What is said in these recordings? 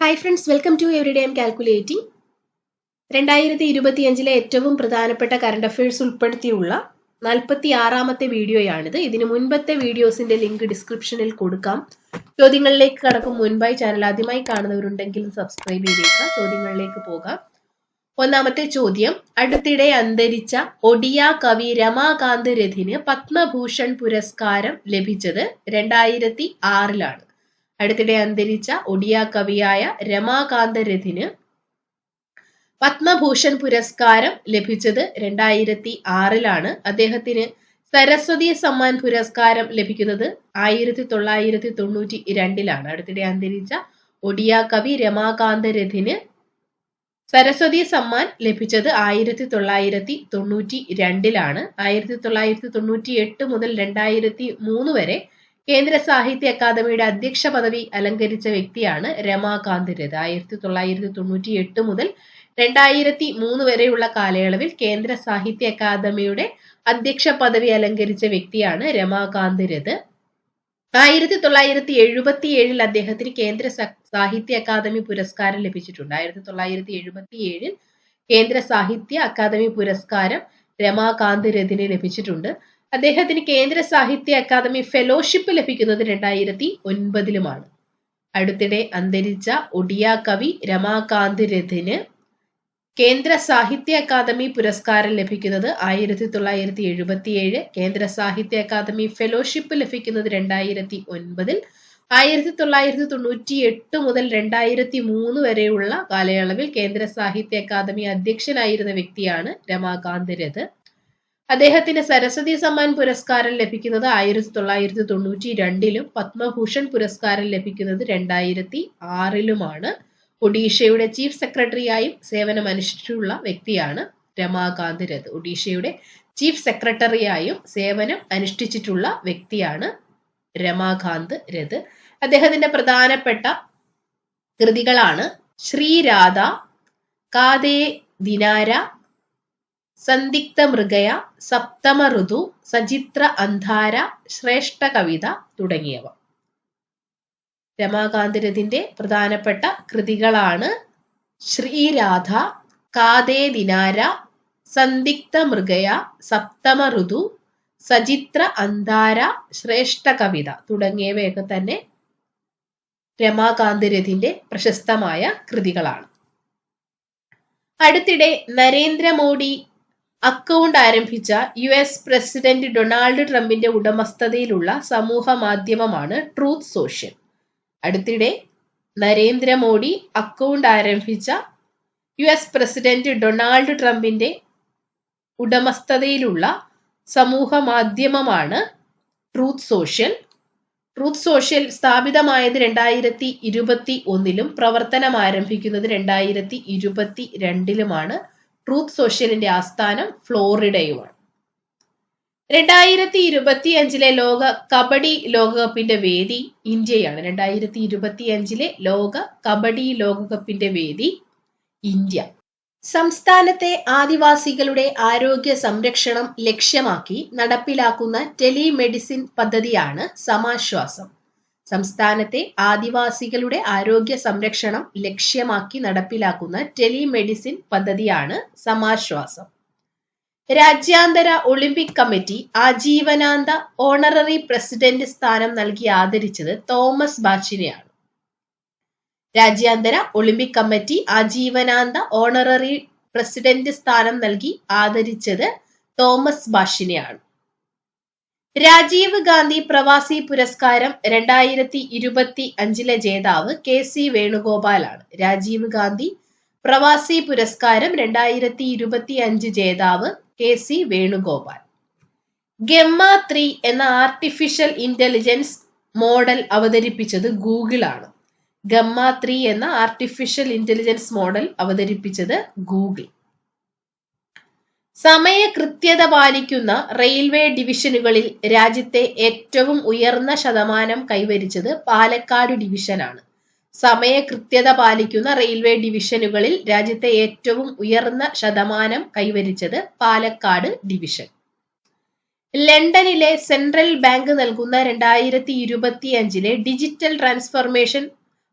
Hi friends welcome to every day M calculating രണ്ടായിരത്തി ഇരുപത്തിയഞ്ചിലെ ഏറ്റവും പ്രധാനപ്പെട്ട കറണ്ട് അഫയേഴ്സ് ഉൾപ്പെടുത്തിയുള്ള നാൽപ്പത്തി ആറാമത്തെ വീഡിയോയാണിത്. ഇതിന് മുൻപത്തെ വീഡിയോസിന്റെ ലിങ്ക് ഡിസ്ക്രിപ്ഷനിൽ കൊടുക്കാം. ചോദ്യങ്ങളിലേക്ക് കടക്കും മുൻപായി ചാനൽ ആദ്യമായി കാണുന്നവരുണ്ടെങ്കിൽ സബ്സ്ക്രൈബ് ചെയ്തേക്കുക. ചോദ്യങ്ങളിലേക്ക് പോകാം. ഒന്നാമത്തെ ചോദ്യം അടുത്തിടെ അന്തരിച്ച ഒഡിയ കവി രമാകാന്ത് രഥിന് പത്മഭൂഷൺ പുരസ്കാരം ലഭിച്ചത് രണ്ടായിരത്തി ആറിലാണ് അടുത്തിടെ അന്തരിച്ച ഒഡിയ കവിയായ രമാകാന്ത രഥിന് പത്മഭൂഷൺ പുരസ്കാരം ലഭിച്ചത് രണ്ടായിരത്തി ആറിലാണ്. അദ്ദേഹത്തിന് സരസ്വതി സമ്മാൻ പുരസ്കാരം ലഭിക്കുന്നത് ആയിരത്തി തൊള്ളായിരത്തി തൊണ്ണൂറ്റി രണ്ടിലാണ്. അടുത്തിടെ അന്തരിച്ച ഒഡിയ കവി രമാകാന്ത രഥിന് സരസ്വതി സമ്മാൻ ലഭിച്ചത് ആയിരത്തി തൊള്ളായിരത്തി തൊണ്ണൂറ്റി രണ്ടിലാണ്. ആയിരത്തി തൊള്ളായിരത്തി തൊണ്ണൂറ്റി എട്ട് മുതൽ രണ്ടായിരത്തി മൂന്ന് വരെ കേന്ദ്ര സാഹിത്യ അക്കാദമിയുടെ അധ്യക്ഷ പദവി അലങ്കരിച്ച വ്യക്തിയാണ് രമാകാന്ത് രഥ് ആയിരത്തി തൊള്ളായിരത്തി തൊണ്ണൂറ്റി എട്ട് മുതൽ രണ്ടായിരത്തി മൂന്ന് വരെയുള്ള കാലയളവിൽ കേന്ദ്ര സാഹിത്യ അക്കാദമിയുടെ അധ്യക്ഷ പദവി അലങ്കരിച്ച വ്യക്തിയാണ് രമാകാന്ത് രഥ് ആയിരത്തി തൊള്ളായിരത്തി എഴുപത്തി ഏഴിൽ അദ്ദേഹത്തിന് കേന്ദ്ര സാഹിത്യ അക്കാദമി പുരസ്കാരം ലഭിച്ചിട്ടുണ്ട്. ആയിരത്തി തൊള്ളായിരത്തി എഴുപത്തി ഏഴിൽ കേന്ദ്ര സാഹിത്യ അക്കാദമി പുരസ്കാരം രമാകാന്ത് രഥിന് ലഭിച്ചിട്ടുണ്ട്. അദ്ദേഹത്തിന് കേന്ദ്ര സാഹിത്യ അക്കാദമി ഫെലോഷിപ്പ് ലഭിക്കുന്നത് രണ്ടായിരത്തി ഒൻപതിലുമാണ്. അടുത്തിടെ അന്തരിച്ച ഒഡിയ കവി രമാകാന്ത് രഥിന് കേന്ദ്ര സാഹിത്യ അക്കാദമി പുരസ്കാരം ലഭിക്കുന്നത് ആയിരത്തി തൊള്ളായിരത്തി എഴുപത്തിയേഴ് കേന്ദ്ര സാഹിത്യ അക്കാദമി ഫെലോഷിപ്പ് ലഭിക്കുന്നത് രണ്ടായിരത്തി ഒൻപതിൽ ആയിരത്തി തൊള്ളായിരത്തി തൊണ്ണൂറ്റി എട്ട് മുതൽ രണ്ടായിരത്തി മൂന്ന് വരെയുള്ള കാലയളവിൽ കേന്ദ്ര സാഹിത്യ അക്കാദമി അധ്യക്ഷനായിരുന്ന വ്യക്തിയാണ് രമാകാന്ത് രഥ്. അദ്ദേഹത്തിന് സരസ്വതി സമ്മാൻ പുരസ്കാരം ലഭിക്കുന്നത് ആയിരത്തി തൊള്ളായിരത്തി തൊണ്ണൂറ്റി രണ്ടിലും പത്മഭൂഷൺ പുരസ്കാരം ലഭിക്കുന്നത് രണ്ടായിരത്തി ആറിലുമാണ്. ഒഡീഷയുടെ ചീഫ് സെക്രട്ടറിയായും സേവനമനുഷ്ഠിച്ചിട്ടുള്ള വ്യക്തിയാണ് രമാകാന്ത് രഥ് ഒഡീഷയുടെ ചീഫ് സെക്രട്ടറിയായും സേവനം അനുഷ്ഠിച്ചിട്ടുള്ള വ്യക്തിയാണ് രമാകാന്ത് രഥ് അദ്ദേഹത്തിന്റെ പ്രധാനപ്പെട്ട കൃതികളാണ് ശ്രീരാധ കാതേ ദിനാര സന്ദിഗ്ധ മൃഗയ സപ്തമ ഋതു സചിത്ര അന്ധാര ശ്രേഷ്ഠ കവിത തുടങ്ങിയവ. രമാകാന്തരതിന്റെ പ്രധാനപ്പെട്ട കൃതികളാണ് ശ്രീരാധ കാതേ ദിനാര സന്ദിഗ്ധ മൃഗയ സപ്തമ ഋതു സചിത്ര അന്ധാര ശ്രേഷ്ഠ കവിത തുടങ്ങിയവയൊക്കെ തന്നെ രമാകാന്തരതിന്റെ പ്രശസ്തമായ കൃതികളാണ്. അടുത്തിടെ നരേന്ദ്രമോദി അക്കൗണ്ട് ആരംഭിച്ച യു എസ് പ്രസിഡന്റ് ഡൊണാൾഡ് ട്രംപിന്റെ ഉടമസ്ഥതയിലുള്ള സമൂഹ മാധ്യമമാണ് ട്രൂത്ത് സോഷ്യൽ. അടുത്തിടെ നരേന്ദ്രമോദി അക്കൗണ്ട് ആരംഭിച്ച യു എസ് പ്രസിഡന്റ് ഡൊണാൾഡ് ട്രംപിന്റെ ഉടമസ്ഥതയിലുള്ള സമൂഹ മാധ്യമമാണ് ട്രൂത്ത് സോഷ്യൽ. ട്രൂത്ത് സോഷ്യൽ സ്ഥാപിതമായത് രണ്ടായിരത്തി ഇരുപത്തി ഒന്നിലും പ്രവർത്തനം ആരംഭിക്കുന്നത് രണ്ടായിരത്തി ഇരുപത്തി രണ്ടിലുമാണ്. ട്രൂത്ത് സോഷ്യലിന്റെ ആസ്ഥാനം ഫ്ലോറിഡയുമാണ്. രണ്ടായിരത്തി ഇരുപത്തി അഞ്ചിലെ ലോക കബഡി ലോകകപ്പിന്റെ വേദി ഇന്ത്യയാണ്. രണ്ടായിരത്തി ഇരുപത്തി അഞ്ചിലെ ലോക കബഡി ലോകകപ്പിന്റെ വേദി ഇന്ത്യ. സംസ്ഥാനത്തെ ആദിവാസികളുടെ ആരോഗ്യ സംരക്ഷണം ലക്ഷ്യമാക്കി നടപ്പിലാക്കുന്ന ടെലിമെഡിസിൻ പദ്ധതിയാണ് സമാശ്വാസം. സംസ്ഥാനത്തെ ആദിവാസികളുടെ ആരോഗ്യ സംരക്ഷണം ലക്ഷ്യമാക്കി നടപ്പിലാക്കുന്ന ടെലിമെഡിസിൻ പദ്ധതിയാണ് സമാശ്വാസം. രാജ്യാന്തര ഒളിമ്പിക് കമ്മിറ്റി ആജീവനാന്ത ഓണററി പ്രസിഡന്റ് സ്ഥാനം നൽകി ആദരിച്ചത് തോമസ് ബാച്ചിനെയാണ്. രാജ്യാന്തര ഒളിമ്പിക് കമ്മിറ്റി ആജീവനാന്ത ഓണററി പ്രസിഡന്റ് സ്ഥാനം നൽകി ആദരിച്ചത് തോമസ് ബാഷിനെയാണ് രാജീവ് ഗാന്ധി പ്രവാസി പുരസ്കാരം രണ്ടായിരത്തി ഇരുപത്തി അഞ്ചിലെ ജേതാവ് കെ സി വേണുഗോപാലാണ്. രാജീവ് ഗാന്ധി പ്രവാസി പുരസ്കാരം രണ്ടായിരത്തി ഇരുപത്തി അഞ്ച് ജേതാവ് K C Venugopal. Gemma three എന്ന ആർട്ടിഫിഷ്യൽ ഇന്റലിജൻസ് മോഡൽ അവതരിപ്പിച്ചത് ഗൂഗിൾ ആണ് ഗമ്മ ത്രീ എന്ന ആർട്ടിഫിഷ്യൽ ഇന്റലിജൻസ് മോഡൽ അവതരിപ്പിച്ചത് ഗൂഗിൾ. സമയ കൃത്യത പാലിക്കുന്ന റെയിൽവേ ഡിവിഷനുകളിൽ രാജ്യത്തെ ഏറ്റവും ഉയർന്ന ശതമാനം കൈവരിച്ചത് പാലക്കാട് ഡിവിഷനാണ്. സമയ കൃത്യത പാലിക്കുന്ന റെയിൽവേ ഡിവിഷനുകളിൽ രാജ്യത്തെ ഏറ്റവും ഉയർന്ന ശതമാനം കൈവരിച്ചത് പാലക്കാട് ഡിവിഷൻ. ലണ്ടനിലെ സെൻട്രൽ ബാങ്ക് നൽകുന്ന രണ്ടായിരത്തി ഇരുപത്തി അഞ്ചിലെ ഡിജിറ്റൽ ട്രാൻസ്ഫർമേഷൻ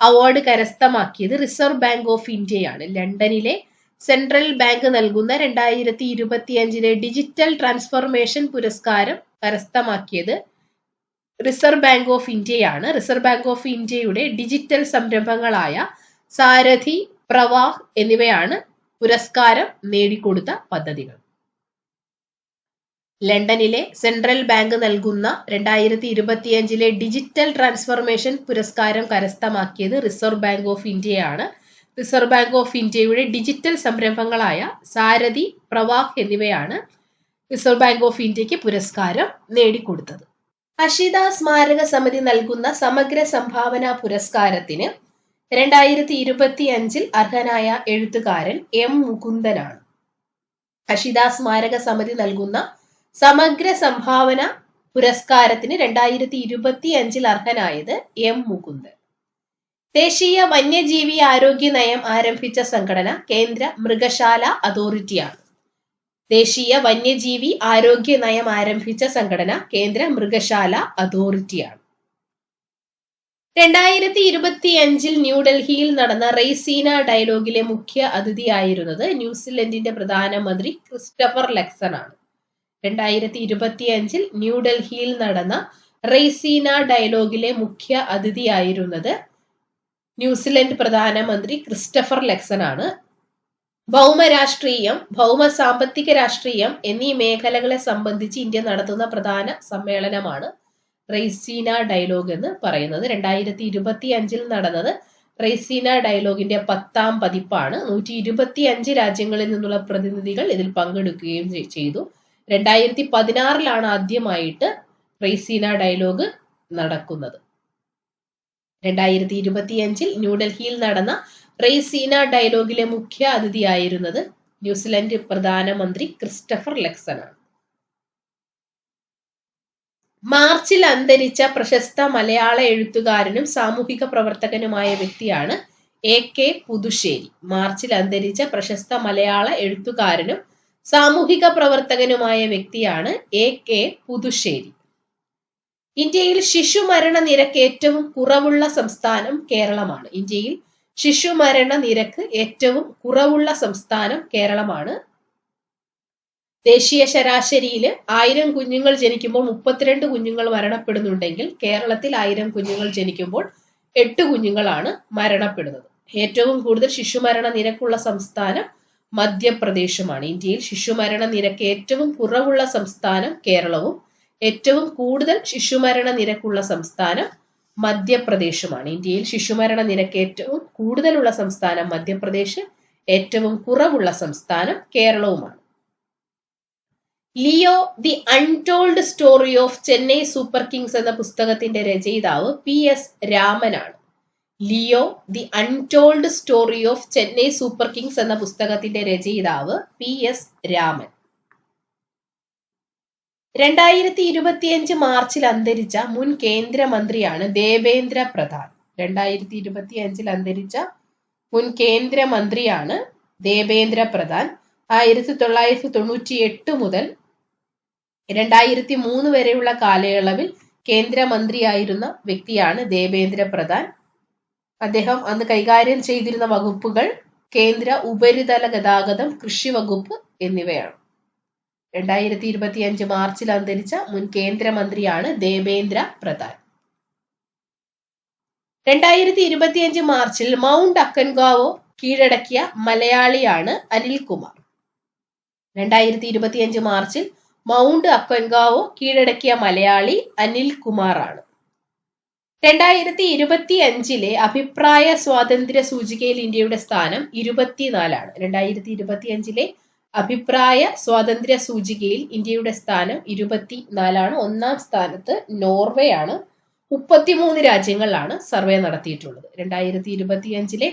അവാർഡ് കരസ്ഥമാക്കിയത് റിസർവ് ബാങ്ക് ഓഫ് ഇന്ത്യയാണ്. ലണ്ടനിലെ സെൻട്രൽ ബാങ്ക് നൽകുന്ന രണ്ടായിരത്തി ഇരുപത്തിയഞ്ചിലെ ഡിജിറ്റൽ ട്രാൻസ്ഫോർമേഷൻ പുരസ്കാരം കരസ്ഥമാക്കിയത് റിസർവ് ബാങ്ക് ഓഫ് ഇന്ത്യയാണ്. റിസർവ് ബാങ്ക് ഓഫ് ഇന്ത്യയുടെ ഡിജിറ്റൽ സംരംഭങ്ങളായ സാരഥി പ്രവാഹ് എന്നിവയാണ് പുരസ്കാരം നേടിക്കൊടുത്ത പദ്ധതികൾ. ലണ്ടനിലെ സെൻട്രൽ ബാങ്ക് നൽകുന്ന രണ്ടായിരത്തി ഇരുപത്തിയഞ്ചിലെ ഡിജിറ്റൽ ട്രാൻസ്ഫോർമേഷൻ പുരസ്കാരം കരസ്ഥമാക്കിയത് റിസർവ് ബാങ്ക് ഓഫ് ഇന്ത്യയാണ്. റിസർവ് ബാങ്ക് ഓഫ് ഇന്ത്യയുടെ ഡിജിറ്റൽ സംരംഭങ്ങളായ സാരഥി പ്രവാഹ് എന്നിവയാണ് റിസർവ് ബാങ്ക് ഓഫ് ഇന്ത്യയ്ക്ക് പുരസ്കാരം നേടിക്കൊടുത്തത്. അഷിത സ്മാരക സമിതി നൽകുന്ന സമഗ്ര സംഭാവന പുരസ്കാരത്തിന് രണ്ടായിരത്തി ഇരുപത്തി അഞ്ചിൽ അർഹനായ എഴുത്തുകാരൻ എം മുകുന്ദനാണ്. അഷിത സ്മാരക സമിതി നൽകുന്ന സമഗ്ര സംഭാവന പുരസ്കാരത്തിന് രണ്ടായിരത്തി ഇരുപത്തി അഞ്ചിൽ അർഹനായത് എം മുകുന്ദൻ. ദേശീയ വന്യജീവി ആരോഗ്യ നയം ആരംഭിച്ച സംഘടന കേന്ദ്ര മൃഗശാല അതോറിറ്റിയാണ്. ദേശീയ വന്യജീവി ആരോഗ്യ നയം ആരംഭിച്ച സംഘടന കേന്ദ്ര മൃഗശാല അതോറിറ്റിയാണ്. രണ്ടായിരത്തി ഇരുപത്തി അഞ്ചിൽ ന്യൂഡൽഹിയിൽ നടന്ന റെയ്സീന ഡയലോഗിലെ മുഖ്യ അതിഥിയായിരുന്നത് ന്യൂസിലൻഡിന്റെ പ്രധാനമന്ത്രി ക്രിസ്റ്റഫർ ലെക്സൺ ആണ് രണ്ടായിരത്തി ഇരുപത്തി അഞ്ചിൽ ന്യൂഡൽഹിയിൽ നടന്ന റെയ്സീന ഡയലോഗിലെ മുഖ്യ അതിഥിയായിരുന്നത് ന്യൂസിലൻഡ് പ്രധാനമന്ത്രി ക്രിസ്റ്റഫർ ലെക്സൺ ആണ് ഭൗമരാഷ്ട്രീയം ഭൗമ സാമ്പത്തിക രാഷ്ട്രീയം എന്നീ മേഖലകളെ സംബന്ധിച്ച് ഇന്ത്യ നടത്തുന്ന പ്രധാന സമ്മേളനമാണ് റെയ്സീന ഡയലോഗ് എന്ന് പറയുന്നത്. രണ്ടായിരത്തി ഇരുപത്തി അഞ്ചിൽ നടന്നത് റെയ്സീന ഡയലോഗിന്റെ പത്താം പതിപ്പാണ്. നൂറ്റി ഇരുപത്തി അഞ്ച് രാജ്യങ്ങളിൽ നിന്നുള്ള പ്രതിനിധികൾ ഇതിൽ പങ്കെടുക്കുകയും ചെയ്തു. രണ്ടായിരത്തി പതിനാറിലാണ് ആദ്യമായിട്ട് റെയ്സീന ഡയലോഗ് നടക്കുന്നത്. രണ്ടായിരത്തി ഇരുപത്തിയഞ്ചിൽ ന്യൂഡൽഹിയിൽ നടന്ന റെയ്സീന ഡയലോഗിലെ മുഖ്യ അതിഥിയായിരുന്നത് ന്യൂസിലൻഡ് പ്രധാനമന്ത്രി ക്രിസ്റ്റഫർ ലെക്സൺ ആണ് മാർച്ചിൽ അന്തരിച്ച പ്രശസ്ത മലയാള എഴുത്തുകാരനും സാമൂഹിക പ്രവർത്തകനുമായ വ്യക്തിയാണ് എ കെ പുതുശ്ശേരി. മാർച്ചിൽ അന്തരിച്ച പ്രശസ്ത മലയാള എഴുത്തുകാരനും സാമൂഹിക പ്രവർത്തകനുമായ വ്യക്തിയാണ് എ കെ പുതുശ്ശേരി. ഇന്ത്യയിൽ ശിശുമരണ നിരക്ക് ഏറ്റവും കുറവുള്ള സംസ്ഥാനം കേരളമാണ്. ഇന്ത്യയിൽ ശിശുമരണ നിരക്ക് ഏറ്റവും കുറവുള്ള സംസ്ഥാനം കേരളമാണ്. ദേശീയ ശരാശരിയിൽ ആയിരം കുഞ്ഞുങ്ങൾ ജനിക്കുമ്പോൾ മുപ്പത്തിരണ്ട് കുഞ്ഞുങ്ങൾ മരണപ്പെടുന്നുണ്ടെങ്കിൽ കേരളത്തിൽ ആയിരം കുഞ്ഞുങ്ങൾ ജനിക്കുമ്പോൾ എട്ട് കുഞ്ഞുങ്ങളാണ് മരണപ്പെടുന്നത്. ഏറ്റവും കൂടുതൽ ശിശുമരണ നിരക്കുള്ള സംസ്ഥാനം മധ്യപ്രദേശുമാണ്. ഇന്ത്യയിൽ ശിശുമരണ നിരക്ക് ഏറ്റവും കുറവുള്ള സംസ്ഥാനം കേരളവും ഏറ്റവും കൂടുതൽ ശിശുമരണ നിരക്കുള്ള സംസ്ഥാനം മധ്യപ്രദേശുമാണ്. ഇന്ത്യയിൽ ശിശുമരണ നിരക്ക് ഏറ്റവും കൂടുതലുള്ള സംസ്ഥാനം മധ്യപ്രദേശ് ഏറ്റവും കുറവുള്ള സംസ്ഥാനം കേരളവുമാണ്. Leo the untold story of Chennai Super Kings എന്ന പുസ്തകത്തിന്റെ രചയിതാവ് പി എസ് രാമനാണ്. Leo the untold story of Chennai Super Kings എന്ന പുസ്തകത്തിന്റെ രചയിതാവ് പി എസ് രാമൻ. രണ്ടായിരത്തി ഇരുപത്തിയഞ്ച് മാർച്ചിൽ അന്തരിച്ച മുൻ കേന്ദ്രമന്ത്രിയാണ് ദേവേന്ദ്ര പ്രധാൻ. രണ്ടായിരത്തി ഇരുപത്തി അഞ്ചിൽ അന്തരിച്ച മുൻ കേന്ദ്രമന്ത്രിയാണ് ദേവേന്ദ്ര പ്രധാൻ. ആയിരത്തി തൊള്ളായിരത്തി തൊണ്ണൂറ്റി എട്ട് മുതൽ രണ്ടായിരത്തി മൂന്ന് വരെയുള്ള കാലയളവിൽ കേന്ദ്രമന്ത്രിയായിരുന്ന വ്യക്തിയാണ് ദേവേന്ദ്ര പ്രധാൻ. അദ്ദേഹം അന്ന് കൈകാര്യം ചെയ്തിരുന്ന വകുപ്പുകൾ കേന്ദ്ര ഉപരിതല ഗതാഗതം കൃഷി വകുപ്പ് എന്നിവയാണ്. രണ്ടായിരത്തി ഇരുപത്തി അഞ്ച് മാർച്ചിൽ അന്തരിച്ച മുൻ കേന്ദ്രമന്ത്രിയാണ് ദേവേന്ദ്ര പ്രധാൻ. രണ്ടായിരത്തി ഇരുപത്തിയഞ്ച് മാർച്ചിൽ മൗണ്ട് അക്കൻഗാവോ കീഴടക്കിയ മലയാളിയാണ് അനിൽകുമാർ. രണ്ടായിരത്തി ഇരുപത്തിയഞ്ച് മാർച്ചിൽ മൗണ്ട് അക്കൻഗാവോ കീഴടക്കിയ മലയാളി അനിൽ കുമാറാണ് രണ്ടായിരത്തി ഇരുപത്തി അഞ്ചിലെ അഭിപ്രായ സ്വാതന്ത്ര്യ സൂചികയിൽ ഇന്ത്യയുടെ സ്ഥാനം ഇരുപത്തിനാലാണ്. രണ്ടായിരത്തി ഇരുപത്തി അഞ്ചിലെ അഭിപ്രായ സ്വാതന്ത്ര്യ സൂചികയിൽ ഇന്ത്യയുടെ സ്ഥാനം ഇരുപത്തിനാലാണ്. ഒന്നാം സ്ഥാനത്ത് നോർവേ ആണ് മുപ്പത്തിമൂന്ന് രാജ്യങ്ങളിലാണ് സർവേ നടത്തിയിട്ടുള്ളത്. രണ്ടായിരത്തി ഇരുപത്തി അഞ്ചിലെ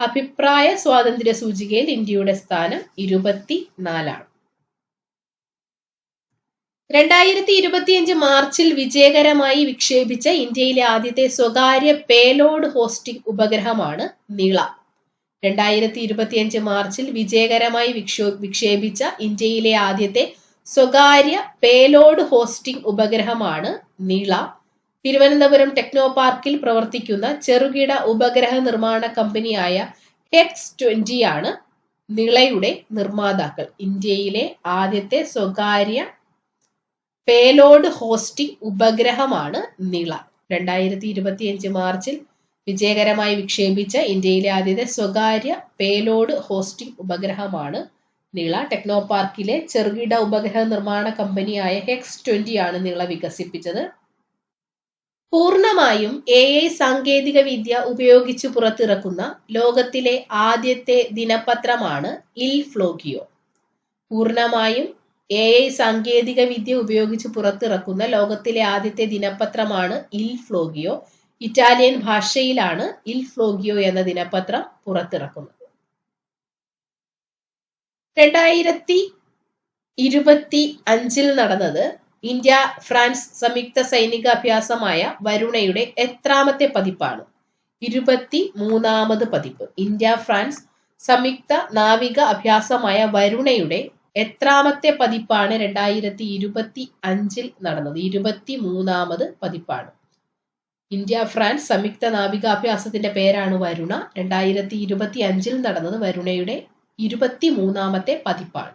അഭിപ്രായ സ്വാതന്ത്ര്യ സൂചികയിൽ ഇന്ത്യയുടെ സ്ഥാനം ഇരുപത്തിനാലാണ്. രണ്ടായിരത്തി ഇരുപത്തിയഞ്ച് മാർച്ചിൽ വിജയകരമായി വിക്ഷേപിച്ച ഇന്ത്യയിലെ ആദ്യത്തെ സ്വകാര്യ പേലോഡ് ഹോസ്റ്റിംഗ് ഉപഗ്രഹമാണ് നിള. രണ്ടായിരത്തി ഇരുപത്തിയഞ്ച് മാർച്ചിൽ വിജയകരമായി വിക്ഷോ വിക്ഷേപിച്ച ഇന്ത്യയിലെ ആദ്യത്തെ സ്വകാര്യ പേലോഡ് ഹോസ്റ്റിംഗ് ഉപഗ്രഹമാണ് നീള. തിരുവനന്തപുരം ടെക്നോ പാർക്കിൽ പ്രവർത്തിക്കുന്ന ചെറുകിട ഉപഗ്രഹ നിർമ്മാണ കമ്പനിയായ ഹെക്സ് ട്വന്റി ആണ് നിളയുടെ നിർമ്മാതാക്കൾ. ഇന്ത്യയിലെ ആദ്യത്തെ സ്വകാര്യ പേലോഡ് ഹോസ്റ്റിംഗ് ഉപഗ്രഹമാണ് നിള. രണ്ടായിരത്തി ഇരുപത്തിയഞ്ച് മാർച്ചിൽ വിജയകരമായി വിക്ഷേപിച്ച ഇന്ത്യയിലെ ആദ്യത്തെ സ്വകാര്യ പേലോഡ് ഹോസ്റ്റിംഗ് ഉപഗ്രഹമാണ് നീള. ടെക്നോ പാർക്കിലെ ചെറുകിട ഉപഗ്രഹ നിർമ്മാണ കമ്പനിയായ ഹെക്സ് ട്വന്റി ആണ് നീള വികസിപ്പിച്ചത്. പൂർണമായും എ ഐ സാങ്കേതിക വിദ്യ ഉപയോഗിച്ച് പുറത്തിറക്കുന്ന ലോകത്തിലെ ആദ്യത്തെ ദിനപത്രമാണ് ഇൽ ഫ്ലോഗിയോ പൂർണമായും എ ഐ സാങ്കേതിക വിദ്യ ഉപയോഗിച്ച് പുറത്തിറക്കുന്ന ലോകത്തിലെ ആദ്യത്തെ ദിനപത്രമാണ് ഇൽ ഫ്ലോഗിയോ ഇറ്റാലിയൻ ഭാഷയിലാണ് ഇൽ ഫ്ലോഗിയോ എന്ന ദിനപത്രം പുറത്തിറക്കുന്നത്. രണ്ടായിരത്തി ഇരുപത്തി അഞ്ചിൽ നടന്നത് ഇന്ത്യ ഫ്രാൻസ് സംയുക്ത സൈനികാഭ്യാസമായ വരുണയുടെ എത്രാമത്തെ പതിപ്പാണ്. ഇരുപത്തി മൂന്നാമത് പതിപ്പ്. ഇന്ത്യ ഫ്രാൻസ് സംയുക്ത നാവിക അഭ്യാസമായ വരുണയുടെ എത്രാമത്തെ പതിപ്പാണ് രണ്ടായിരത്തി ഇരുപത്തി അഞ്ചിൽ നടന്നത്. ഇരുപത്തി മൂന്നാമത് പതിപ്പാണ്. ഇന്ത്യ ഫ്രാൻസ് സംയുക്ത നാവികാഭ്യാസത്തിന്റെ പേരാണ് വരുണ. രണ്ടായിരത്തി ഇരുപത്തി അഞ്ചിൽ നടന്നത് വരുണയുടെ ഇരുപത്തി മൂന്നാമത്തെ പതിപ്പാണ്.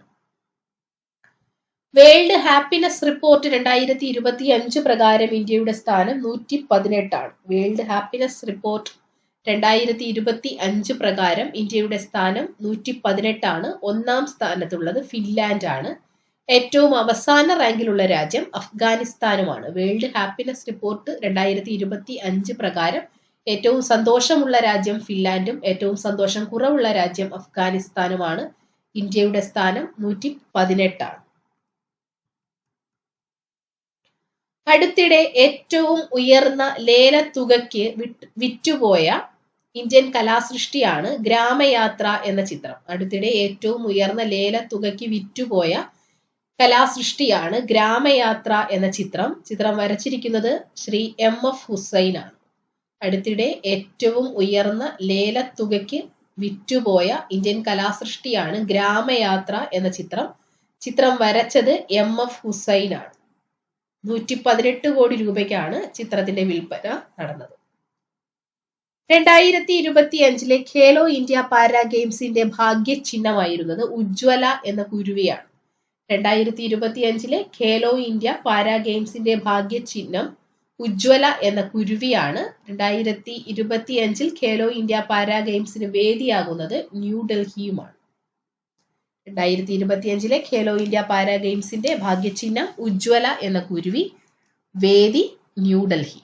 വേൾഡ് ഹാപ്പിനെസ് റിപ്പോർട്ട് രണ്ടായിരത്തി ഇരുപത്തി അഞ്ച് പ്രകാരം ഇന്ത്യയുടെ സ്ഥാനം നൂറ്റി പതിനെട്ടാണ് വേൾഡ് ഹാപ്പിനെസ് റിപ്പോർട്ട് രണ്ടായിരത്തി ഇരുപത്തി അഞ്ച് പ്രകാരം ഇന്ത്യയുടെ സ്ഥാനം നൂറ്റി പതിനെട്ടാണ് ഒന്നാം സ്ഥാനത്തുള്ളത് ഫിൻലാൻഡ് ആണ് ഏറ്റവും അവസാന റാങ്കിലുള്ള രാജ്യം അഫ്ഗാനിസ്ഥാനുമാണ്. വേൾഡ് ഹാപ്പിനെസ് റിപ്പോർട്ട് രണ്ടായിരത്തി ഇരുപത്തി അഞ്ച് പ്രകാരം ഏറ്റവും സന്തോഷമുള്ള രാജ്യം ഫിൻലാൻഡും ഏറ്റവും സന്തോഷം കുറവുള്ള രാജ്യം അഫ്ഗാനിസ്ഥാനുമാണ്. ഇന്ത്യയുടെ സ്ഥാനം നൂറ്റി പതിനെട്ടാണ് അടുത്തിടെ ഏറ്റവും ഉയർന്ന ലേലത്തുകയ്ക്ക് വിറ്റുപോയ ഇന്ത്യൻ കലാസൃഷ്ടിയാണ് ഗ്രാമയാത്ര എന്ന ചിത്രം. അടുത്തിടെ ഏറ്റവും ഉയർന്ന ലേലത്തുകയ്ക്ക് വിറ്റുപോയ കലാസൃഷ്ടിയാണ് ഗ്രാമയാത്ര എന്ന ചിത്രം. ചിത്രം വരച്ചിരിക്കുന്നത് ശ്രീ എം എഫ് ഹുസൈൻ ആണ് അടുത്തിടെ ഏറ്റവും ഉയർന്ന ലേലത്തുകയ്ക്ക് വിറ്റുപോയ ഇന്ത്യൻ കലാസൃഷ്ടിയാണ് ഗ്രാമയാത്ര എന്ന ചിത്രം. ചിത്രം വരച്ചത് എം എഫ് ഹുസൈൻ ആണ് നൂറ്റി പതിനെട്ട് കോടി രൂപയ്ക്കാണ് ചിത്രത്തിന്റെ വിൽപ്പന നടന്നത്. രണ്ടായിരത്തി ഇരുപത്തി അഞ്ചിലെ ഖേലോ ഇന്ത്യ പാരാ ഗെയിംസിന്റെ ഭാഗ്യ ചിഹ്നമായിരുന്നത് ഉജ്ജ്വല എന്ന കുരുവിയാണ്. രണ്ടായിരത്തി ഇരുപത്തി അഞ്ചിലെ ഖേലോ ഇന്ത്യ പാരാ ഗെയിംസിന്റെ ഭാഗ്യ ചിഹ്നം ഉജ്ജ്വല എന്ന കുരുവിയാണ്. രണ്ടായിരത്തി ഇരുപത്തി അഞ്ചിൽ ഖേലോ ഇന്ത്യ പാരാ ഗെയിംസിന് വേദിയാകുന്നത് ന്യൂഡൽഹിയുമാണ് രണ്ടായിരത്തി ഇരുപത്തി അഞ്ചിലെ ഖേലോ ഇന്ത്യ പാരാ ഗെയിംസിന്റെ ഭാഗ്യചിഹ്നം ഉജ്ജ്വല എന്ന കുരുവി വേദി ന്യൂഡൽഹി